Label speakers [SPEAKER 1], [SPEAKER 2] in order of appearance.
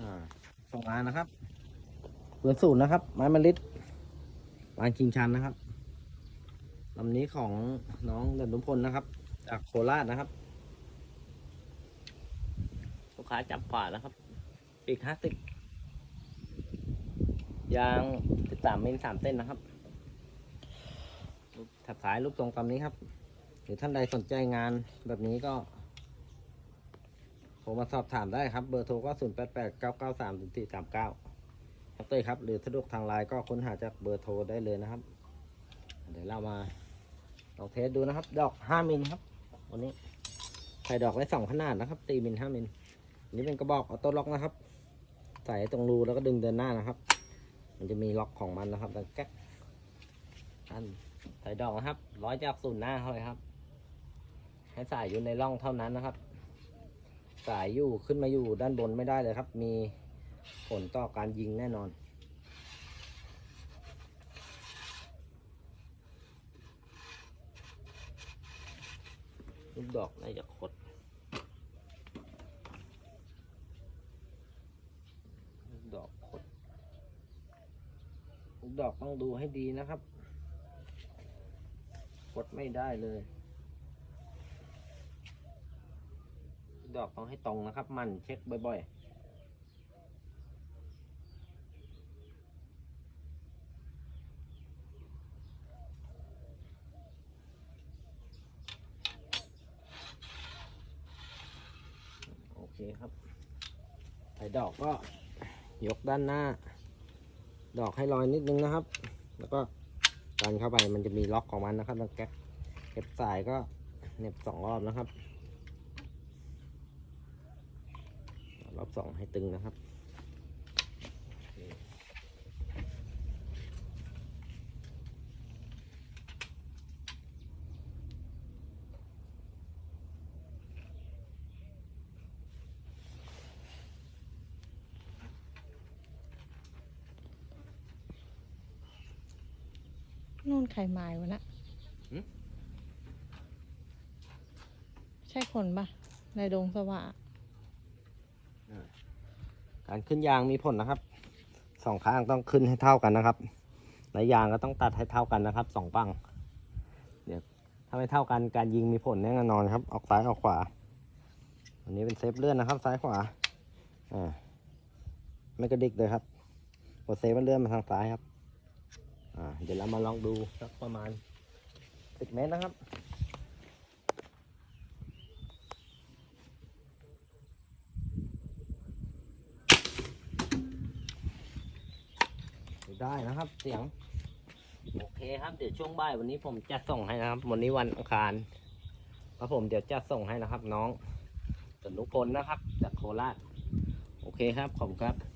[SPEAKER 1] อ่าสองงานนะครับเบอร์ศูนย์นะครับ ไม้มะลิดบานคิงชันนะครับลำนี้ของน้องเด่นนุพลนะครับ จากโคราชนะครับ ลูกค้าจับขวานะครับ ปีกห้าสิบยางสิบสามมิลสามเส้นนะครับรูปถัดสายรูปทรงตามนี้ครับ หรือท่านใดสนใจงานแบบนี้ก็ โทรมาสอบถามได้ครับ เบอร์โทรก็ศูนย์แปดแปดเก้าเก้าสามสี่สามเก้าครับเต้ยครับ หรือสะดวกทางไลน์ก็ค้นหาจากเบอร์โทรได้เลยนะครับ เดี๋ยวเรามาลองเทสดูนะครับ ดอกห้ามิลครับ วันนี้ใส่ดอกได้สองขนาดนะครับตีมิลห้ามิลอันนี้เป็นกระบอกออโต้ล็อกนะครับ ใส่ตรงรูแล้วก็ดึงเดินหน้านะครับ มันจะมีล็อกของมันนะครับดังแก๊กอันใส่ดอกนะครับ ร้อยจากศูนย์หน้าเขาเลยครับ ให้ใสายอยู่ในร่องเท่านั้นนะครับ สายอยู่ขึ้นมาอยู่ด้านบนไม่ได้เลยครับ มีผลต่อการยิงแน่นอน ลูกดอกน่าจะคดลูกดอกคดลูกดอกต้องดูให้ดีนะครับ กดไม่ได้เลย ดอกต้องให้ตรงนะครับ มันเช็คบ่อยๆโอเคครับใส่ดอกก็ยกด้านหน้า ดอกให้ลอยนิดนึงนะครับ แล้วก็ดันเข้าไปมันจะมีล็อกของมันนะครับแล้วแก๊กเก็บสายก็เน็บสองรอบนะครับ รอบ สองให้ตึงนะครับ
[SPEAKER 2] นู่นไข่ไม้วะนะ
[SPEAKER 1] หึ
[SPEAKER 2] ใช่คนปะในดงสว่า
[SPEAKER 1] การขึ้นยางมีผลนะครับสองข้างต้องขึ้นให้เท่ากันนะครับและยางก็ต้องตัดให้เท่ากันนะครับสองปังเดี๋ยวถ้าไม่เท่ากันการยิงมีผลแน่นอนครับ ออกซ้ายออกขวา อันนี้เป็นเซฟเลื่อนนะครับ ซ้ายขวาอ่าไม่กระดิกเลยครับกดเซฟมันเลื่อนมาทางซ้ายครับอ่าเดี๋ยวเรามาลองดูสักประมาณสิบเมตรนะครับ ได้นะครับ เสียง โอเคครับเดี๋ยวช่วงบ่ายวันนี้ผมจะส่งให้นะครับ วันนี้วันอังคารครับผมเดี๋ยวจะส่งให้นะครับ น้องสนุพลนะครับ จากโคราชโอเคครับขอบคุณครับ